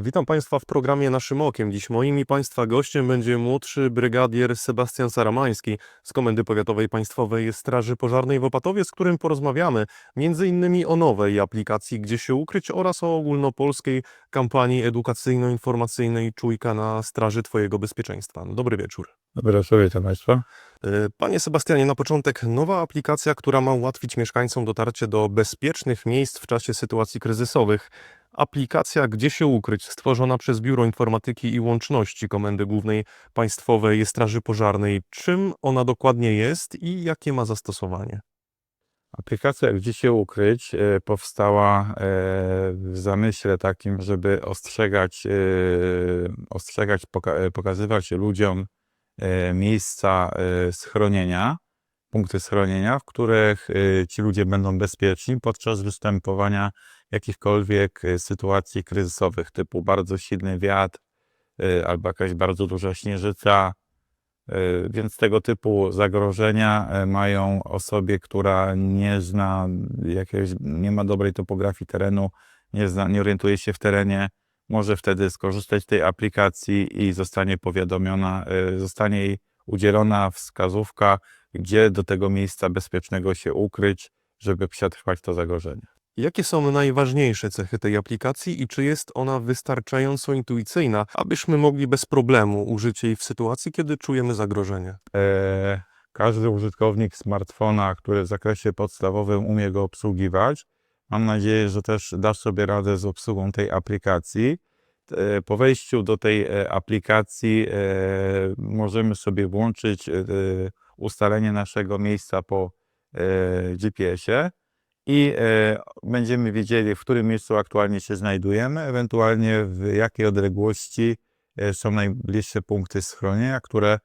Witam Państwa w programie Naszym Okiem. Dziś moim i Państwa gościem będzie młodszy brygadier Sebastian Saramański z Komendy Powiatowej Państwowej Straży Pożarnej w Opatowie, z którym porozmawiamy między innymi o nowej aplikacji Gdzie się ukryć oraz o ogólnopolskiej kampanii edukacyjno-informacyjnej Czujka na straży Twojego bezpieczeństwa. Dobry wieczór. Dobry wieczór, witam Państwa. E, Panie Sebastianie, na początek nowa aplikacja, która ma ułatwić mieszkańcom dotarcie do bezpiecznych miejsc w czasie sytuacji kryzysowych. Aplikacja Gdzie się ukryć, stworzona przez Biuro Informatyki i Łączności Komendy Głównej Państwowej Straży Pożarnej. Czym ona dokładnie jest i jakie ma zastosowanie? Aplikacja Gdzie się ukryć e, powstała e, w zamyśle takim, żeby ostrzegać, e, ostrzegać poka- pokazywać ludziom miejsca schronienia, punkty schronienia, w których ci ludzie będą bezpieczni podczas występowania jakichkolwiek e, sytuacji kryzysowych, typu bardzo silny wiatr e, albo jakaś bardzo duża śnieżyca, E, Więc tego typu zagrożenia mają osobie, która nie zna jakiegoś, nie ma dobrej topografii terenu, nie, zna, nie orientuje się w terenie, może wtedy skorzystać z tej aplikacji i zostanie powiadomiona, zostanie jej udzielona wskazówka, gdzie do tego miejsca bezpiecznego się ukryć, żeby przetrwać to zagrożenie. Jakie są najważniejsze cechy tej aplikacji i czy jest ona wystarczająco intuicyjna, abyśmy mogli bez problemu użyć jej w sytuacji, kiedy czujemy zagrożenie? E, każdy użytkownik smartfona, który w zakresie podstawowym umie go obsługiwać, mam nadzieję, że też da sobie radę z obsługą tej aplikacji. E, po wejściu do tej e, aplikacji e, możemy sobie włączyć ustalenie naszego miejsca po GPS-ie i e, będziemy wiedzieli, w którym miejscu aktualnie się znajdujemy, ewentualnie w jakiej odległości e, są najbliższe punkty schronienia, które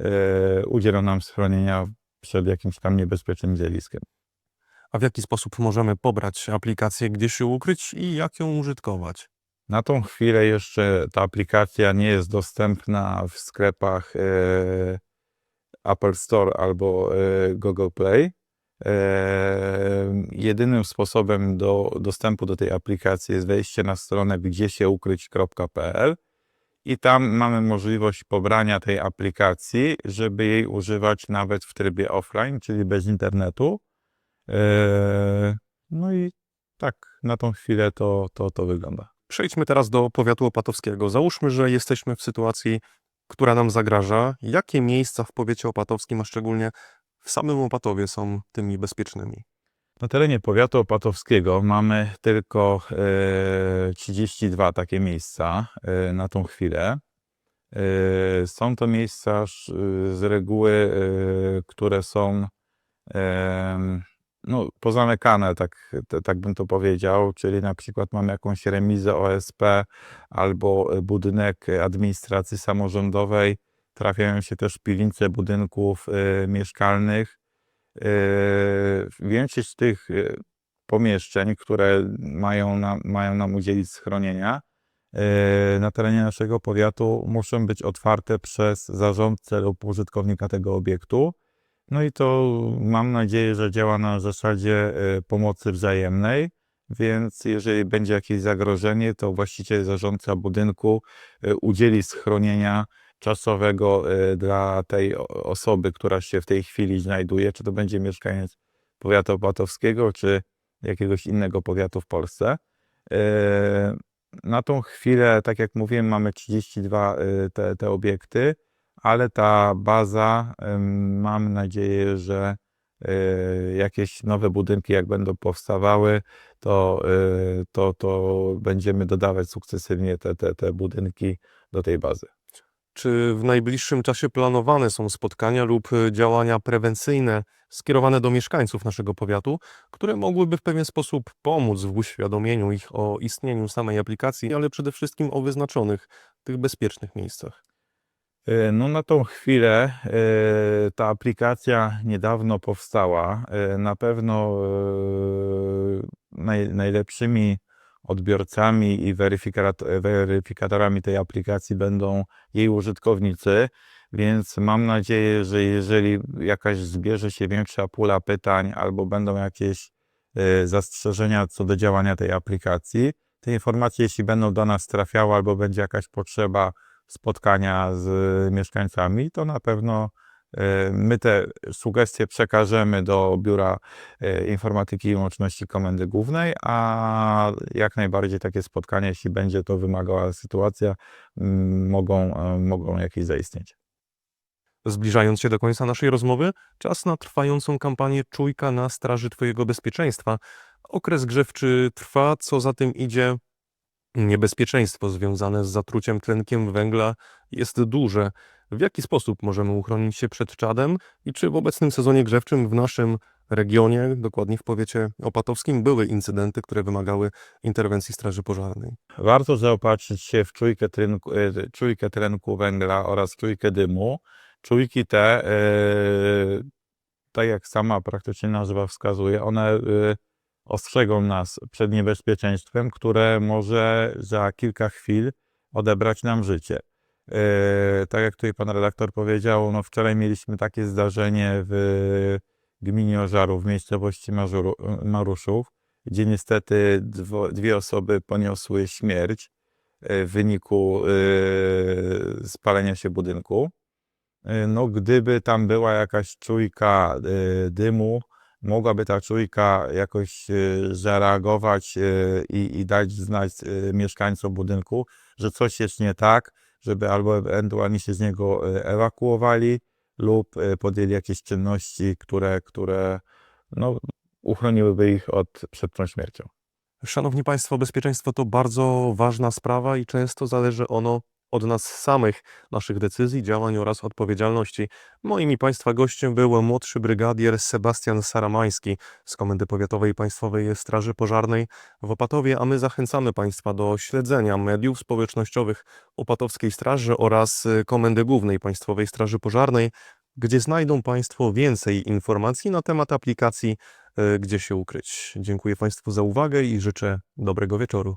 e, udzielą nam schronienia przed jakimś tam niebezpiecznym zjawiskiem. A w jaki sposób możemy pobrać aplikację, gdzie się ukryć i jak ją użytkować? Na tą chwilę jeszcze ta aplikacja nie jest dostępna w sklepach Apple Store albo Google Play. Jedynym sposobem do dostępu do tej aplikacji jest wejście na stronę gdziesieukryć.pl i tam mamy możliwość pobrania tej aplikacji, żeby jej używać nawet w trybie offline, czyli bez internetu. No i tak, na tą chwilę to, to, to wygląda. Przejdźmy teraz do powiatu opatowskiego. Załóżmy, że jesteśmy w sytuacji, która nam zagraża. Jakie miejsca w powiecie opatowskim, a szczególnie w samym Opatowie są tymi bezpiecznymi? Na terenie powiatu opatowskiego mamy tylko e, 32 takie miejsca e, na tą chwilę. E, są to miejsca z reguły, e, które są no, pozamykane, tak, tak bym to powiedział, czyli na przykład mamy jakąś remizę OSP albo e, budynek administracji samorządowej. Trafiają się też piwnice budynków e, mieszkalnych. E, Większość z tych e, pomieszczeń, które mają mają nam udzielić schronienia, na terenie naszego powiatu muszą być otwarte przez zarządcę lub użytkownika tego obiektu. No i to mam nadzieję, że działa na zasadzie pomocy wzajemnej, więc jeżeli będzie jakieś zagrożenie, to właściciel, zarządca budynku udzieli schronienia czasowego e, dla tej osoby, która się w tej chwili znajduje, czy to będzie mieszkaniec powiatu opatowskiego, czy jakiegoś innego powiatu w Polsce. E, Na tą chwilę, tak jak mówiłem, mamy 32 e, te, te obiekty, ale ta baza, mam nadzieję, że jakieś nowe budynki, jak będą powstawały, to, to, to będziemy dodawać sukcesywnie te, te, te budynki do tej bazy. Czy w najbliższym czasie planowane są spotkania lub działania prewencyjne skierowane do mieszkańców naszego powiatu, które mogłyby w pewien sposób pomóc w uświadomieniu ich o istnieniu samej aplikacji, ale przede wszystkim o wyznaczonych, tych bezpiecznych miejscach? E, No na tą chwilę e, ta aplikacja niedawno powstała. E, Na pewno naj, najlepszymi odbiorcami i weryfikat- weryfikatorami tej aplikacji będą jej użytkownicy, więc mam nadzieję, że jeżeli jakaś zbierze się większa pula pytań albo będą jakieś e, zastrzeżenia co do działania tej aplikacji, te informacje, jeśli będą do nas trafiały albo będzie jakaś potrzeba spotkania z mieszkańcami, to na pewno my te sugestie przekażemy do Biura e, Informatyki i Łączności Komendy Głównej, a jak najbardziej takie spotkania, jeśli będzie to wymagała sytuacja, mogą, e, mogą jakieś zaistnieć. Zbliżając się do końca naszej rozmowy, czas na trwającą kampanię Czujka na straży Twojego bezpieczeństwa. Okres grzewczy trwa, co za tym idzie. Niebezpieczeństwo związane z zatruciem tlenkiem węgla jest duże. W jaki sposób możemy uchronić się przed czadem i czy w obecnym sezonie grzewczym w naszym regionie, dokładnie w powiecie opatowskim, były incydenty, które wymagały interwencji Straży Pożarnej? Warto zaopatrzyć się w czujkę, trynku, e, czujkę tlenku węgla oraz czujkę dymu. Czujki te, e, tak jak sama praktycznie nazwa wskazuje, one e, ostrzegą nas przed niebezpieczeństwem, które może za kilka chwil odebrać nam życie. E, Tak jak tutaj pan redaktor powiedział, no wczoraj mieliśmy takie zdarzenie w gminie Ożarów, w miejscowości Marzuru, Maruszów, gdzie niestety dwo, dwie osoby poniosły śmierć e, w wyniku e, spalenia się budynku. No, gdyby tam była jakaś czujka dymu, mogłaby ta czujka jakoś zareagować i, i dać znać mieszkańcom budynku, że coś jest nie tak, żeby albo ewentualnie się z niego e, ewakuowali lub e, podjęli jakieś czynności, które, które no, uchroniłyby ich od, przed tą śmiercią. Szanowni Państwo, bezpieczeństwo to bardzo ważna sprawa i często zależy ono od nas samych, naszych decyzji, działań oraz odpowiedzialności. Moim i Państwa gościem był młodszy brygadier Sebastian Saramański z Komendy Powiatowej Państwowej Straży Pożarnej w Opatowie, a my zachęcamy Państwa do śledzenia mediów społecznościowych Opatowskiej Straży oraz y, Komendy Głównej Państwowej Straży Pożarnej, gdzie znajdą Państwo więcej informacji na temat aplikacji y, gdzie się ukryć. Dziękuję Państwu za uwagę i życzę dobrego wieczoru.